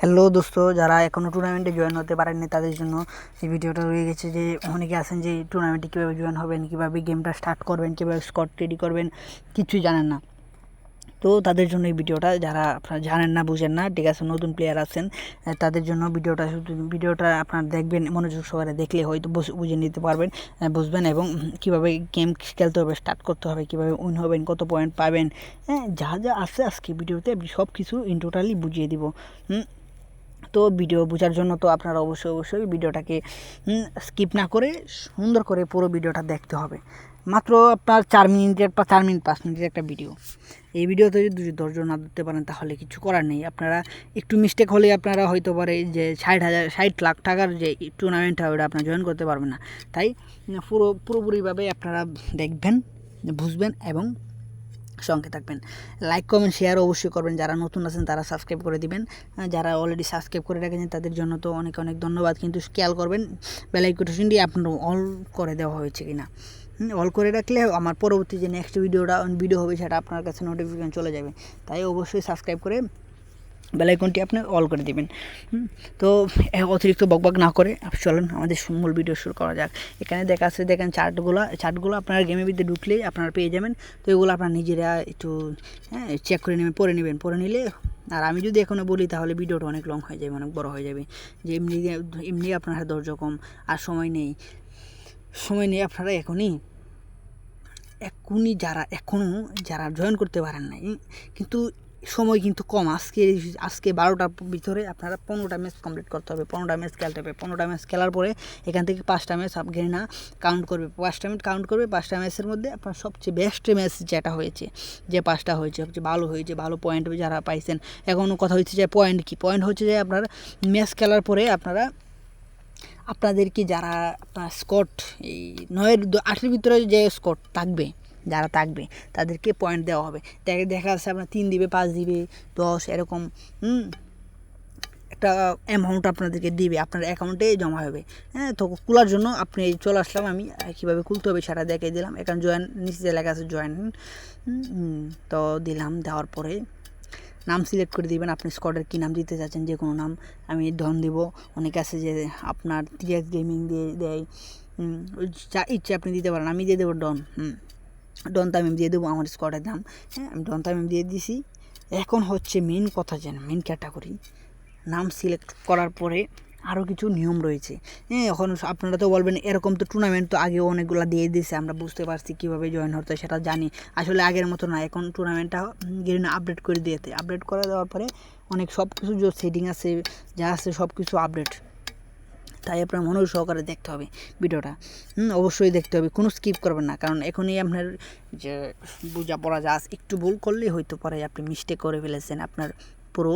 Hello দোস্ত, যারা এখনও টুর্নামেন্টে জয়েন হতে পারেননি তাদের জন্য এই ভিডিওটা রয়ে গেছে যে অনেকে আছেন যে টুর্নামেন্টে কীভাবে জয়েন হবেন, কীভাবে গেমটা স্টার্ট করবেন, কীভাবে স্কট রেডি করবেন, কিছুই জানেন না। তো তাদের জন্য এই ভিডিওটা, যারা আপনারা জানেন না, বুঝেন না, ঠিক আছে, নতুন প্লেয়ার আছেন তাদের জন্য ভিডিওটা ভিডিওটা আপনারা দেখবেন, মনোযোগ সহকারে দেখলে হয়তো বুঝ- নিতে পারবেন বুঝবেন এবং কীভাবে গেম খেলতে হবে স্টার্ট করতে হবে, কীভাবে উইন হবেন, কত পয়েন্ট পাবেন হ্যাঁ যা যা আছে আজকে ভিডিওতে সব কিছু ইন টোটালি বুঝিয়ে দিব তো ভিডিও বোঝার জন্য তো আপনারা অবশ্যই অবশ্যই ভিডিওটাকে স্কিপ না করে সুন্দর করে পুরো ভিডিওটা দেখতে হবে। মাত্র আপনার চার মিনিটের বা চার মিনিট, পাঁচ মিনিটের একটা ভিডিও। এই ভিডিওতে যদি ধৈর্য না ধরতে পারেন, তাহলে কিছু করার নেই। আপনারা একটু মিস্টেক হলে আপনারা হয়তো পারে যে ষাট হাজার, ষাট লাখ টাকার যে টুর্নামেন্টটা ওটা আপনারা জয়েন করতে পারবেন না। তাই, পুরো, পুরোপুরিভাবে আপনারা দেখবেন, বুঝবেন এবং সঙ্গে থাকবেন। লাইক কমেন্ট শেয়ার অবশ্যই করবেন। যারা নতুন আছেন, তারা সাবস্ক্রাইব করে দিবেন। যারা অলরেডি সাবস্ক্রাইব করে রেখেছেন, তাদের জন্য তো অনেক অনেক ধন্যবাদ। কিন্তু খেয়াল করবেন বেলাইকোটেশনটি আপনার অল করে দেওয়া হয়েছে কিনা। অল করে রাখলে আমার পরবর্তী যে নেক্সট ভিডিওটা ভিডিও হবে, সেটা আপনার কাছে নোটিফিকেশন চলে যাবে। তাই অবশ্যই সাবস্ক্রাইব করে বেলাইকনটি আপনি অল করে দেবেন। তো অতিরিক্ত বকবক না করে চলেন আমাদের মূল ভিডিও শুরু করা যাক। এখানে দেখা আছে দেখেন চার্টগুলো চার্টগুলো আপনার গেমের ভিতরে ঢুকলেই আপনারা পেয়ে যাবেন। তো এগুলো আপনার নিজেরা একটু হ্যাঁ চেক করে নেবেন পরে নেবেন। পরে নিলে, আর আমি যদি এখনও বলি, তাহলে ভিডিওটা অনেক লং হয়ে যাবে, অনেক বড় হয়ে যাবে। যে এমনি এমনি আপনার ধৈর্য কম, আর সময় নেই। সময় নেই, আপনারা এখনই এখনই যারা এখনও যারা জয়েন করতে পারেন নাই, কিন্তু সময় কিন্তু কম। আজকে আজকে বারোটার ভিতরে আপনারা পনেরোটা ম্যাচ কমপ্লিট করতে হবে। পনেরোটা ম্যাচ খেলতে হবে। পনেরোটা ম্যাচ খেলার পরে এখান থেকে পাঁচটা ম্যাচ না কাউন্ট করবে। পাঁচটা ম্যাচ কাউন্ট করবে, পাঁচটা ম্যাচের মধ্যে আপনার সবচেয়ে বেস্ট ম্যাচ যেটা হয়েছে, যে পাঁচটা হয়েছে, সবচেয়ে ভালো হয়েছে, ভালো পয়েন্ট যারা পাইছেন। এখনও কথা হচ্ছে যে পয়েন্ট কি? পয়েন্ট হচ্ছে যে আপনার ম্যাচ খেলার পরে আপনারা, আপনাদেরকে যারা আপনার স্কট এই নয়ের আটের ভিতরে যে স্কট থাকবে যারা থাকবে, তাদেরকে পয়েন্ট দেওয়া হবে। দেখা দেখা যাচ্ছে আপনার তিন দিবে, পাঁচ দিবে, দশ, এরকম, হুম? একটা অ্যামাউন্ট আপনাদেরকে দিবে, আপনার অ্যাকাউন্টে জমা হবে। হ্যাঁ তো খোলার জন্য আপনি চলে আসলাম আমি কীভাবে খুলতে হবে সেটা দেখিয়ে দিলাম। এখন জয়েন নিচে লেখা আছে জয়েন তো দিলাম, দেওয়ার পরে নাম সিলেক্ট করে দিবেন, আপনি স্কটের কী নাম দিতে চাচ্ছেন যে কোনো নাম, আমি ডন দিব। অনেকে আছে যে আপনার টিএক্স গেমিং দিয়ে দেয় যা ইচ্ছে আপনি দিতে পারেন, আমি দিয়ে দেবো ডন হুম? ডন তামিম দিয়ে দেবো আমার স্কটের দাম। হ্যাঁ আমি ডন তামিম দিয়ে দিছি। এখন হচ্ছে মেন কথা যেন মেন ক্যাটাগরি নাম সিলেক্ট করার পরে আরও কিছু নিয়ম রয়েছে। হ্যাঁ এখন আপনারা তো বলবেন, এরকম তো টুর্নামেন্ট তো আগে অনেকগুলো দিয়ে দিয়েছে, আমরা বুঝতে পারছি কীভাবে জয়েন হতে সেটা জানি। আসলে আগের মতো না, এখন টুর্নামেন্টটা গেরিনা আপডেট করে দিয়েছে আপডেট করে দেওয়ার পরে অনেক সব কিছু যে সেটিং আছে, যা আছে সব কিছু আপডেট তাই আপনার মনোযোগ সহকারে দেখতে হবে ভিডিওটা। হুম, অবশ্যই দেখতে হবে কোনো স্কিপ করবেন না। কারণ এখনই আপনার যে বোঝা পড়া যা একটু ভুল করলেই হয়তো পরে আপনি মিস্টেক করে ফেলেছেন আপনার পুরো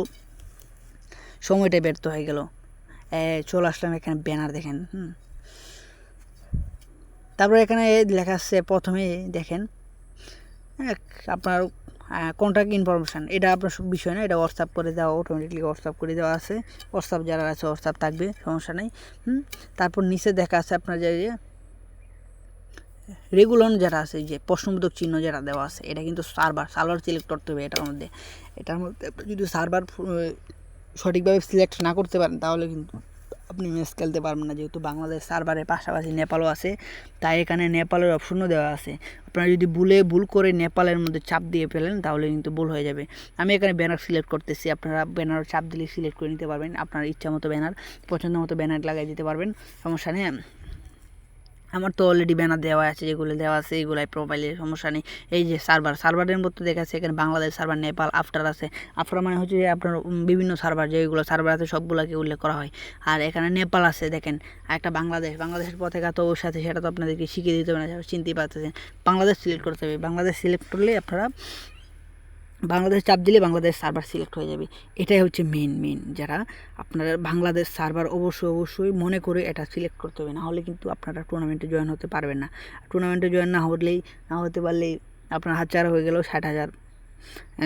সময়টা ব্যর্থ হয়ে গেল। চলে আসলাম এখানে ব্যানার দেখেন হুম। তারপরে এখানে লেখা আছে প্রথমে দেখেন হ্যাঁ, আপনার কন্ট্যাক্ট ইনফরমেশান এটা আপনার বিষয় না, এটা হোয়াটসঅ্যাপ করে দেওয়া অটোমেটিকলি হোয়াটসঅ্যাপ করে দেওয়া আছে। হোয়াটসঅ্যাপ যারা আছে হোয়াটসঅ্যাপ থাকবে, সমস্যা নেই তারপর নিচে দেখা আছে আপনার যে রেগুলার যারা আছে, যে, প্রশ্নবোধক চিহ্ন যারা দেওয়া আছে, এটা কিন্তু সার্ভার সার্ভার সিলেক্ট করতে হবে এটার মধ্যে। এটার মধ্যে যদি সার্ভার সঠিকভাবে সিলেক্ট না করতে পারেন, তাহলে কিন্তু আপনি ম্যাচ খেলতে পারবেন না, যেহেতু বাংলাদেশ সার্ভারের পাশাপাশি নেপালও আছে, তাই এখানে নেপালের অপশনও দেওয়া আছে। আপনারা যদি ভুলে, ভুল করে নেপালের মধ্যে চাপ দিয়ে ফেলেন, তাহলে কিন্তু ভুল হয়ে যাবে। আমি এখানে ব্যানার সিলেক্ট করতেছি, আপনারা ব্যানার চাপ দিলে সিলেক্ট করে নিতে পারবেন, আপনার ইচ্ছা মতো ব্যানার পছন্দ মতো ব্যানার লাগিয়ে দিতে পারবেন, সমস্যা নেই। আমার তো অলরেডি ব্যানার দেওয়া আছে, যেগুলো দেওয়া আছে, এগুলাই প্রোফাইলে সমস্যা নেই। এই যে সার্ভার সার্ভারের মধ্যে দেখা যাচ্ছে এখানে বাংলাদেশ সার্ভার নেপাল, আফটার আছে। আফটার মানে হচ্ছে আপনার বিভিন্ন সার্ভার যেগুলো সার্ভার আছে, সবগুলোকে উল্লেখ করা হয়। আর এখানে নেপাল আছে, দেখেন। আর একটা বাংলাদেশ, বাংলাদেশের পতাকা তো ওর সাথে সেটা তো আপনাদেরকে শিখিয়ে দিতে হবে না, চিনতেই পারতেছেন। বাংলাদেশ সিলেক্ট করতে হবে। বাংলাদেশ সিলেক্ট করলে আপনারা বাংলাদেশ চাপ দিলে বাংলাদেশ সার্ভার সিলেক্ট হয়ে যাবে। এটাই হচ্ছে মেন মেন যারা আপনারা বাংলাদেশ সার্ভার অবশ্যই অবশ্যই মনে করে এটা সিলেক্ট করতে হবে। না হলে কিন্তু আপনারা টুর্নামেন্টে জয়েন হতে পারবেন না। টুর্নামেন্টে জয়েন না হলেই, না হতে পারলেই আপনার হাজার হয়ে গেল ষাট হাজার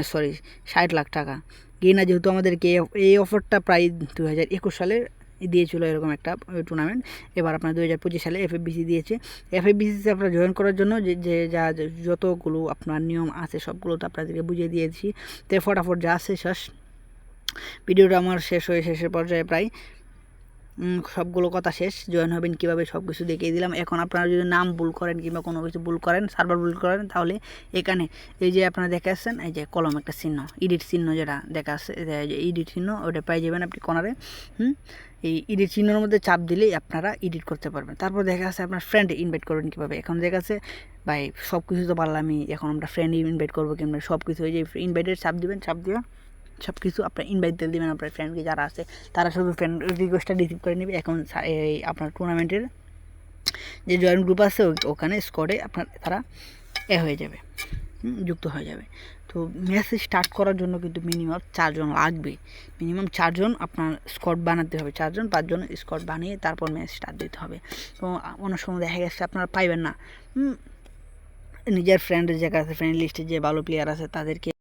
সরি ষাট লাখ টাকা। গিয়ে না যেহেতু আমাদেরকে এই- অফারটা প্রায় দু হাজার একুশ সালে দিয়েছিল এরকম একটা টুর্নামেন্ট এবার আপনার দু হাজার পঁচিশ সালে এফএফবিসি দিয়েছে। এফএফবিসিতে আপনার জয়েন করার জন্য যে যে যতগুলো আপনার নিয়ম আছে সবগুলো তো আপনাদেরকে বুঝিয়ে দিয়েছি। তো ফটাফট যা আছে শেষ। ভিডিওটা আমার শেষ হয়ে শেষের পর্যায়ে প্রায়। সবগুলো কথা শেষ। জয়েন হবেন কীভাবে সব কিছু দেখিয়ে দিলাম। এখন আপনারা যদি নাম ভুল করেন কিংবা কোনো কিছু ভুল করেন, সার্ভার ভুল করেন, তাহলে এখানে এই যে আপনারা দেখে আসছেন, এই যে কলম একটা চিহ্ন, ইডিট চিহ্ন যেটা দেখা আসছে ইডিট চিহ্ন, ওটা পাই যাবেন আপনি কর্নারে। হুম? এই ইডিট চিহ্নের মধ্যে চাপ দিলেই আপনারা এডিট করতে পারবেন। তারপর দেখা যাচ্ছে আপনার ফ্রেন্ড ইনভাইট করবেন কীভাবে। এখন দেখা আছে ভাই সব কিছু তো পারলামই, এখন আমরা ফ্রেন্ড ইনভাইট করব কিংবা সব কিছু ওই যে ইনভাইটের চাপ দিবেন, চাপ দিয়ে সব কিছু আপনার ইনভাইট দিয়ে দেবেন আপনার ফ্রেন্ডকে যারা আছে, তারা শুধু ফ্রেন্ড রিকোয়েস্টটা রিসিভ করে নেবে। এখন এই আপনার টুর্নামেন্টের যে জয়েন্ট গ্রুপ আছে ওখানে স্কোয়াডে আপনার তারা এ হয়ে যাবে যুক্ত হয়ে যাবে। তো ম্যাচ স্টার্ট করার জন্য কিন্তু মিনিমাম চারজন লাগবে। মিনিমাম চারজন আপনার স্কট বানাতে হবে। চারজন, পাঁচজন স্কট বানিয়ে তারপর ম্যাচ স্টার্ট দিতে হবে। তো অনেক সময় দেখা গেছে আপনারা পাইবেন না। নিজের ফ্রেন্ডের জায়গা আছে ফ্রেন্ড লিস্টে যে ভালো প্লেয়ার আছে, তাদেরকে